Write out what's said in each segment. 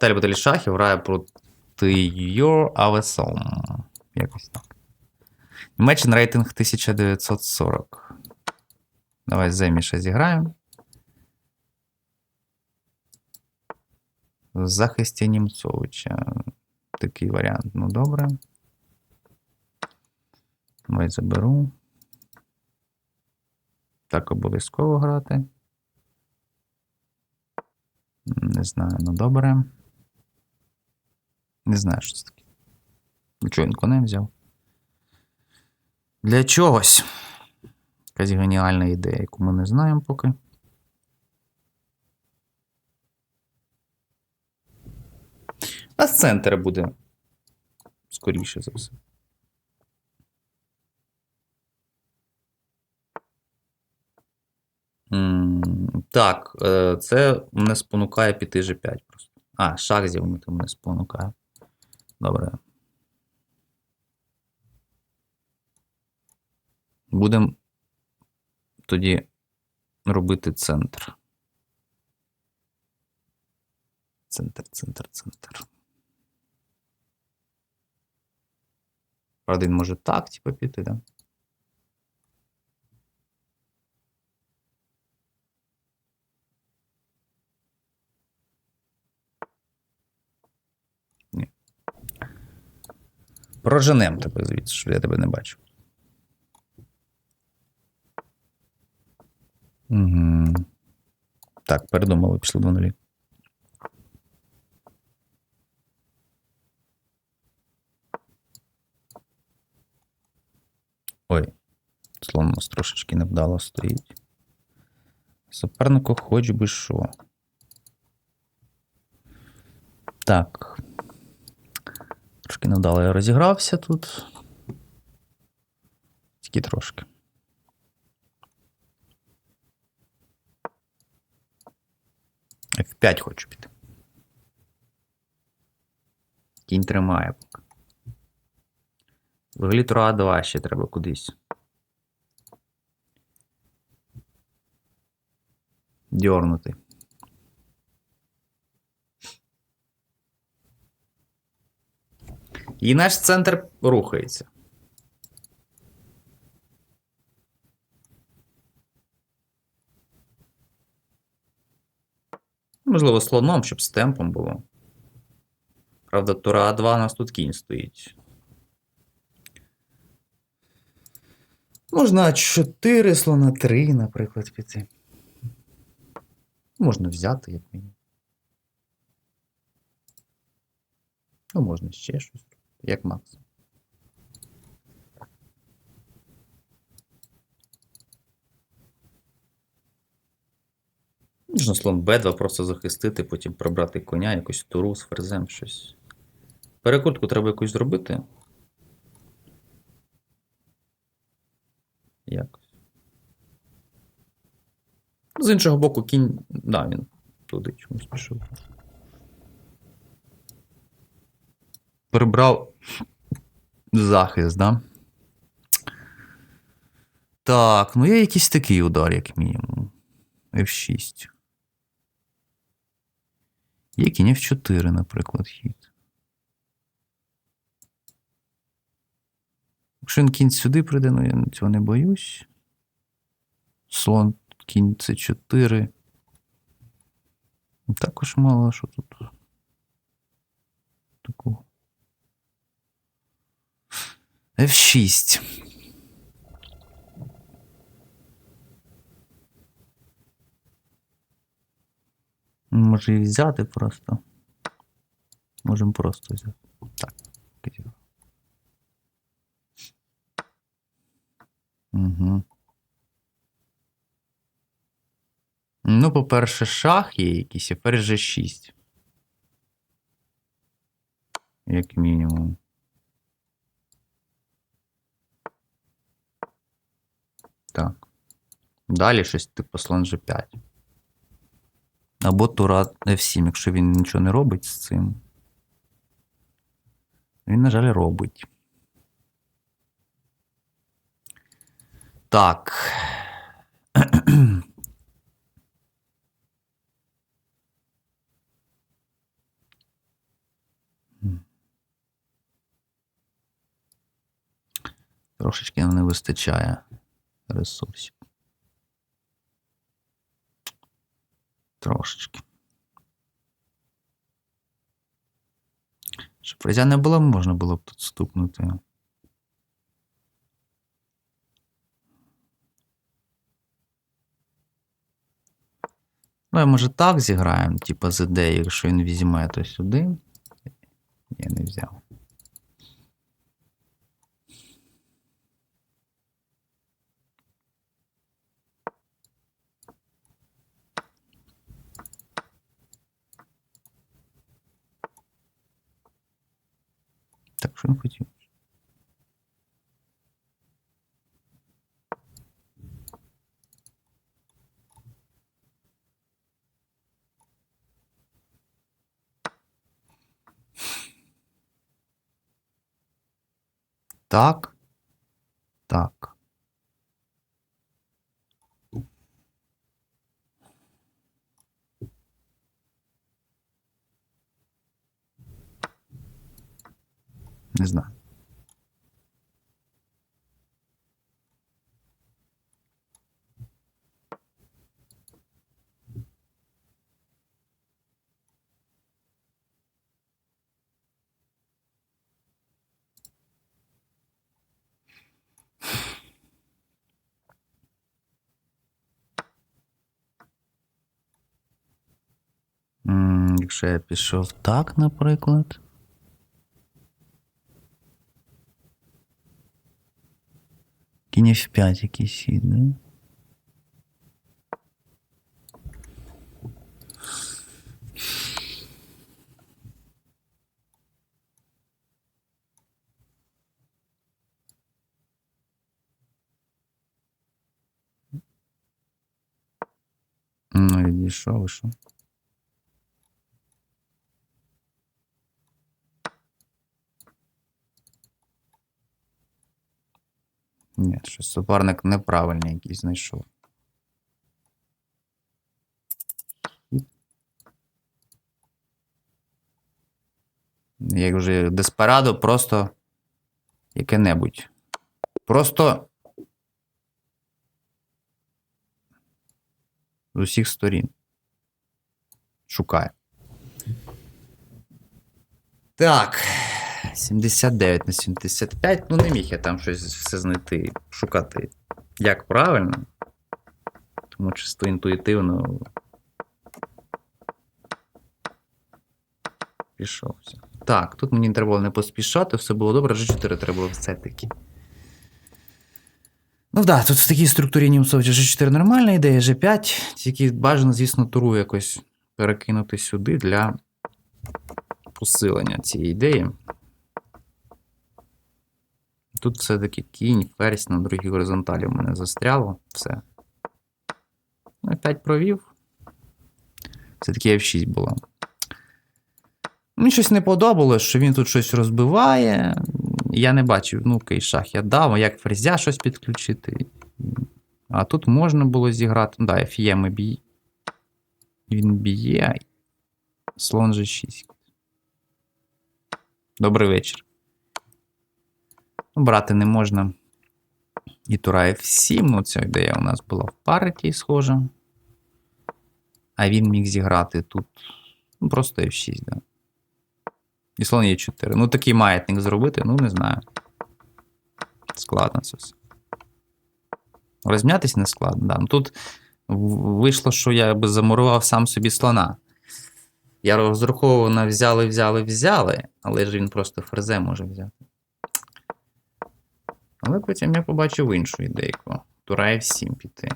Далі баталі шахів грає проти Your Avesome. Якось так. Німеччин рейтинг 1940. Давай Земіша зіграємо. В захисті Німцовича. Такий варіант. Ну, добре. Давай заберу. Так обов'язково грати. Не знаю, ну добре. Не знаю, що це таке. Чого він конем взяв? Для чогось. Якась геніальна ідея, яку ми не знаємо поки. У нас центр буде. Скоріше за все. Так, е, це мене спонукає піти G5 просто. А, шах зігнути мене спонукає. Добре. Будемо тоді робити центр. Центр, центр, центр. Правда, він може так, типу, піти, да? Ні. Проженем тебе звідси, що я тебе не бачу. Угу. Так, передумали, пішли до нулі. Ой, слон у нас трошечки невдало стоїть. Супернику хоч би що. Так. Трошки невдало я розігрався тут. Тільки трошки. F5 хочу піти. Кінь тримає поки. Взагалі тура А2 ще треба кудись. Дьорнути. І наш центр рухається. Можливо, слоном, щоб з темпом було. Правда, тура А2 у нас тут кінь стоїть. Можна 4 слона 3, наприклад, піти. Можна взяти, як мінімум. Ну, можна ще щось. Як максимум. Можна слон Б2 просто захистити, потім пробрати коня, якусь туру з ферзем, щось. Перекрутку треба якусь зробити. Якось. З іншого боку, кінь. Да, він туди чомусь пішов. Прибрав захист, да? Так, ну є якийсь такий удар, як мінімум. F6. Є кінь F4, наприклад, хід. Якщо він кінь сюди прийде, ну я цього не боюсь. Слон, кінь С4. Також мало що тут. Такого. F6. Може і взяти просто. Можемо просто взяти. Так. Угу. Ну, по-перше, шах є якийсь, а ферзь G6. Як мінімум. Так. Далі щось типу слон G5. Або Тура F7, якщо він нічого не робить з цим. Він, на жаль, робить. Так. Трошечки нам не вистачає ресурсів. Трошечки. Щоб фрезя не було, можна було б тут стукнути. Ну, я може так зіграємо, типа ЗД, якщо він візьме, то сюди. Я не взяв. Так, що він хотів? Так. Так. Не знаю. Якщо я пішов так, наприклад. Кінь F5 якийсь да? Ну, відійшов, що? Ні, щось суперник неправильний якийсь знайшов. Як вже Деспарадо, просто яке-небудь. Просто з усіх сторін. Шукає. Так. 79 на 75. Ну, не міг я там щось все знайти, шукати. Як правильно. Тому чисто інтуїтивно. Пішовся. Так, тут мені треба було не поспішати, все було добре, G4 треба було все-таки. Ну так, да, тут в такій структурі Німцовича G4 нормальна ідея, G5, тільки бажано, звісно, туру якось перекинути сюди для посилення цієї ідеї. Тут все-таки кінь, ферзь на другій горизонталі у мене застряло. Все. Ну, опять провів. Все-таки F6 було. Мені щось не подобалось, що він тут щось розбиває. Я не бачив, ну, окей, шах я дав, а як ферзя щось підключити. А тут можна було зіграти. Ну, да, F ми б'є. Він б'є. Слон G6. Добрий вечір. Брати не можна. І Тура F7, ну ця ідея у нас була в партії схожа. А він міг зіграти тут. Ну, просто F6, да. І слон Е4. Ну, такий маятник зробити, ну, не знаю. Складно це все. Розм'ятись не складно, да. Ну, тут вийшло, що я би замурував сам собі слона. Я розраховував на взяли, взяли, взяли, але ж він просто ферзе може взяти. Але потім я побачив іншу ідейку. Тура F7 піти.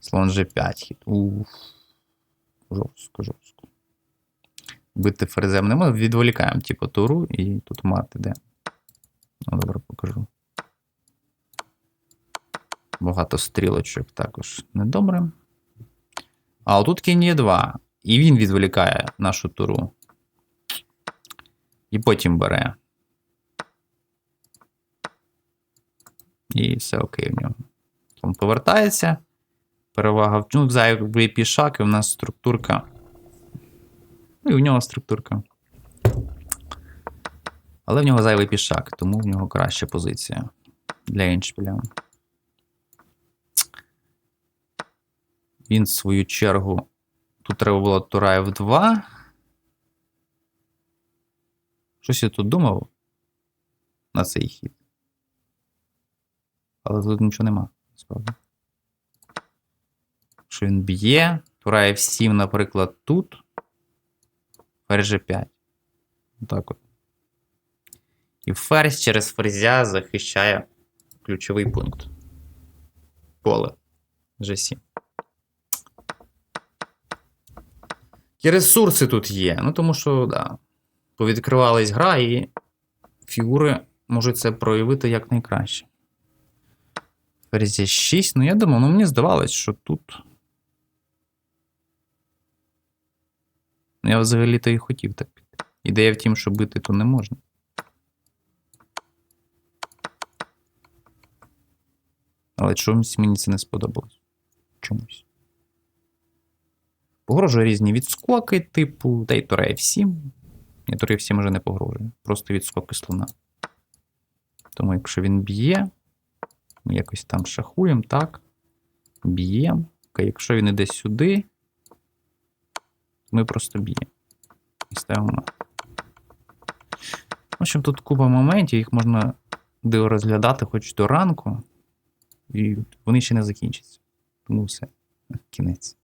Слон G5 хід. Уф. Жорстко, жорстко. Бити ферзем не можна. Відволікаємо, типу, туру, і тут мат іде. Ну, добре, покажу. Багато стрілочок також недобре. А отут кінь є 2. І він відволікає нашу туру. І потім бере. І все окей в нього. Він повертається. Перевага в ну, зайвий пішак, і в нас структурка. Ну, і в нього структурка. Але в нього зайвий пішак, тому в нього краща позиція для Еншпіля. Він, в свою чергу, тут треба було Тура F2. Щось я тут думав на цей хід. Але тут нічого нема, справді. Що він б'є. Тура F7, наприклад, тут. Ферзь G5. Так от. І ферзь через ферзя захищає ключовий пункт. Поле. G7. І ресурси тут є. Ну, тому що, да, повідкривались гра, і фігури можуть це проявити якнайкраще. Ферзь 6. Ну, я думав, ну мені здавалось, що тут. Я взагалі-то і хотів так піти. Ідея в тім, що бити то не можна. Але чомусь мені це не сподобалось. Чомусь. Погрожує різні відскоки, типу, та й Тура F7. Ні, Тура F7 вже не погрожує. Просто відскоки слона. Тому, якщо він б'є, ми якось там шахуємо, так. Б'ємо. Якщо він іде сюди, ми просто б'ємо. І ставимо. В общем, тут купа моментів, їх можна розглядати хоч до ранку, і вони ще не закінчаться. Тому все, кінець.